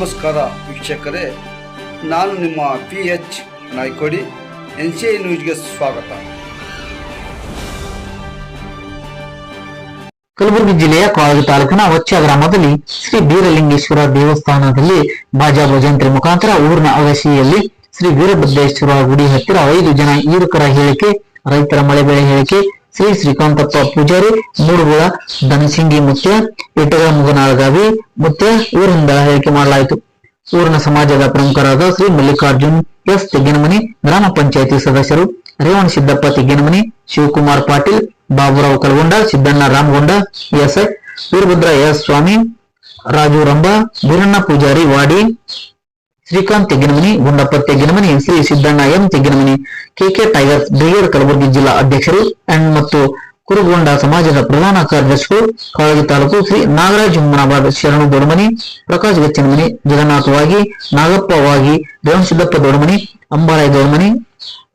ನಮಸ್ಕಾರ ವೀಕ್ಷಕರೇ, ನಾನು ನಿಮ್ಮ P H Naikodi, N C I ನ್ಯೂಸ್ಗೆ ಸ್ವಾಗತ. ಕಲಬುರಗಿ ಜಿಲ್ಲೆಯ ಕಾಳಗಿ ತಾಲೂಕಿನ ಹೊಚ್ಚ ಗ್ರಾಮದಲ್ಲಿ ಶ್ರೀ ಬೀರಲಿಂಗೇಶ್ವರ ದೇವಸ್ಥಾನದಲ್ಲಿ ಬಾಜಾ ಭಜಂತ್ರಿ ಮುಖಾಂತರ ಊರಿನ ಅಗಸಿಯಲ್ಲಿ ಶ್ರೀ ವೀರಭದ್ರೇಶ್ವರ ಗುಡಿ ಹತ್ತಿರ ಐದು ಜನ ಈರುಕರ ಹೇಳಿಕೆ, ರೈತರ ಮಳೆ ಬೆಳೆ ಹೇಳಿಕೆ ಶ್ರೀ ಶ್ರೀಕಾಂತಪ್ಪ ಪೂಜಾರಿ ಮೂಡುಗುಳ ಧನಸಿಂಗಿ ಮುತ್ಯ ಇಟಗ ಮುಗನಾಳಗಾವಿ ಮುತ್ಯ, ಊರಿಂದ ಹೇಳಿಕೆ ಮಾಡಲಾಯಿತು. ಊರಿನ ಸಮಾಜದ ಪ್ರಮುಖರಾದ ಶ್ರೀ ಮಲ್ಲಿಕಾರ್ಜುನ್ ಎಸ್ ತೆಗ್ಗಿನಮನಿ, ಗ್ರಾಮ ಪಂಚಾಯಿತಿ ಸದಸ್ಯರು Revana Siddappa Tegginamani, Shivakumar Patil, Baburao Kalgonda, Siddanna Ramagonda SI Veerabhadra S Swami, Raju Ramba Veeranna Pujari Wadi Shrikant Tegginamani, Gundappa Tegginamani Shri Siddanna, M Tegginamani KK tigers brigade Kalaburagi ಜಿಲ್ಲಾ ಅಧ್ಯಕ್ಷರು and ಮತ್ತು ಕುರುಗೊಂಡ ಸಮಾಜದ ಪ್ರಧಾನ ಕಾರ್ಯದರ್ಶಿಗಳು ಕಾಳಗಿ ತಾಲೂಕು ಶ್ರೀ ನಾಗರಾಜ್ ಹುಮ್ಮನಾಬಾದ್ ಶರಣು ದೊಡಮನಿ ಪ್ರಕಾಶ್ ಗಚ್ಚಿನಮನಿ ಜಗನ್ನಾಥ್ ವಾಗಿ ನಾಗಪ್ಪ ವಾಗಿ ರೇವಣಸಿದ್ದಪ್ಪ ದೊಡಮನಿ ಅಂಬಾರಾಯ್ ದೊಡಮನಿ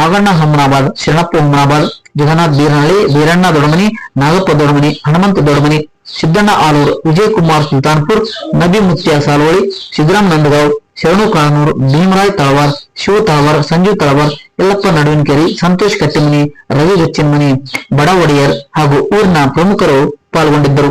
ನಾಗಣ್ಣ ಹಮ್ಮನಾಬಾದ್ ಶರಣಪ್ಪ ಹುಮ್ಮನಾಬಾದ್ ಜಗನ್ನಾಥ್ ಬೀರನಹಳ್ಳಿ ಬೀರಣ್ಣ ದೊಡಮನಿ ನಾಗಪ್ಪ ದೊಡಮನಿ ಹನುಮಂತ ದೊಡಮನಿ ಸಿದ್ದಣ್ಣ ಆಲೂರು ವಿಜಯಕುಮಾರ್ ಸುಲ್ತಾನ್ಪುರ್, ನಬಿ ಮುತ್ಯ ಸಾಲೋಳಿ ಸಿದ್ದರಾಮ್ ನಂದಗಾಂವ್ ಶರಣು ಕಾನೂರು, ಭೀಮರಾಯ್ ತಳವಾರ್, ಶಿವ ತಳವಾರ್ ಸಂಜು ತಳವಾರ್, ಯಲ್ಲಪ್ಪ ನಡುವಿನಕೆರಿ, ಸಂತೋಷ್ ಕಟ್ಟಿಮನಿ ರವಿ ಗಚ್ಚಿನ್ಮನಿ ಬಡ ಒಡೆಯರ್ ಹಾಗೂ ಊರಿನ ಪ್ರಮುಖರು ಪಾಲ್ಗೊಂಡಿದ್ದರು.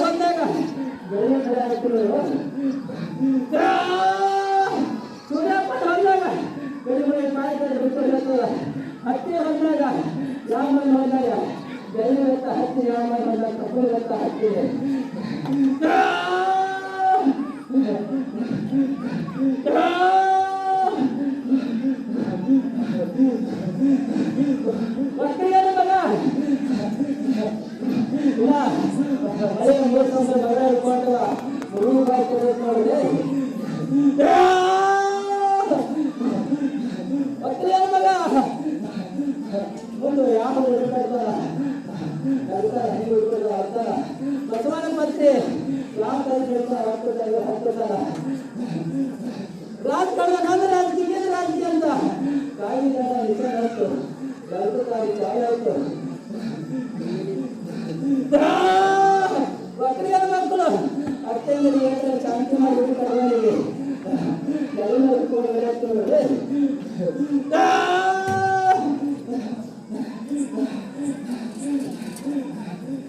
ಬಂದಾಗ ಬಸವ ಬಂದಾಗ ಬೆಳಿ ಬೆಟ್ಟ ಹಾಕ್ತೀವಿ ಹುಟ್ಟಿನ ಬಂದಾಗ ಯಾವ ಮನೆ ಬಂದಾಗ ಬಸವ ಬೆಟ್ಟ ಹಾಕ್ತೀವಿ ಯಾವ ಮನೆ ಬಂದಾಗ ಬೆಳಿ ಬೆಟ್ಟ ಹಾಕ್ತೀವಿ ಕಲ್ತಾರ ಹಿಂಗೆ ಹಿಡ್ಕೊಳ್ತಾರ ಅರ್ತಾರ ಬಸವನ ಮತ್ತೆ ಯಾವ ಕೈ ಹಿಡ್ತಾರ ಹತ್ತುತ್ತಾರ ಹತ್ತುತ್ತಾರ ರಾಜಕಾರಣ ನನ್ನ ರಾಜಕೀಯ ರಾಜಕೀಯ ಅಂತ? ನಿಜ ಚಾಯ ಆಯ್ತು. ಒಕ್ಕಲಿಗರ ಮಕ್ಕಳು ಅತ್ತೆಂಗಡಿ ಹೇಳ್ತಾರೆ, ಶಾಂತಿ ಮಾಡಿಬಿಟ್ಟು ಕಡವನಿಗೆ ಎಲ್ಲ ಕೂಡ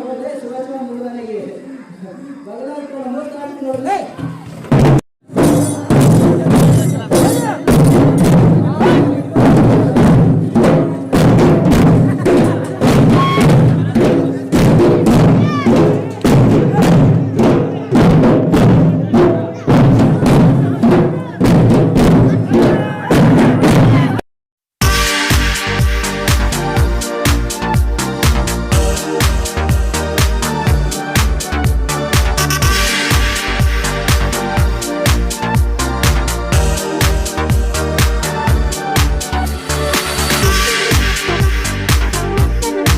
ಬದಲಾಯಿಸಿಕೊಂಡು ಮೂರು ನನಗೆ ಬದಲಾಯಿಸಿಕೊಂಡು ಮೂರು ಕಾಲಕ್ಕೆ ನೋಡಲೇ